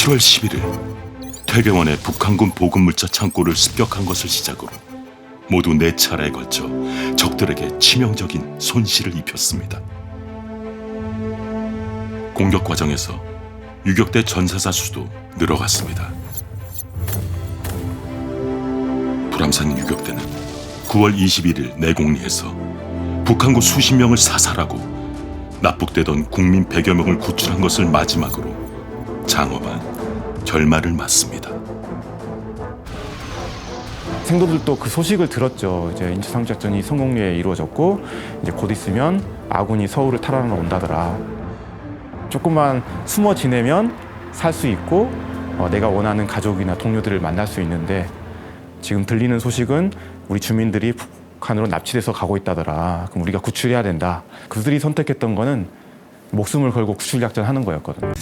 7월 11일 퇴계원의 북한군 보급물자 창고를 습격한 것을 시작으로 모두 네 차례에 걸쳐 적들에게 치명적인 손실을 입혔습니다. 공격 과정에서 유격대 전사자 수도 늘어갔습니다. 불암산 유격대는 9월 21일 내곡리에서 북한군 수십 명을 사살하고 납북되던 국민 100여 명을 구출한 것을 마지막으로 장엄한 결말을 맞습니다. 생도들도 그 소식을 들었죠. 이제 인천상작전이 성공리에 이루어졌고 이제 곧 있으면 아군이 서울을 탈환하러 온다더라. 조금만 숨어 지내면 살 수 있고 어, 내가 원하는 가족이나 동료들을 만날 수 있는데 지금 들리는 소식은 우리 주민들이 북한으로 납치돼서 가고 있다더라. 그럼 우리가 구출해야 된다. 그들이 선택했던 거는 목숨을 걸고 구출 작전 하는 거였거든요.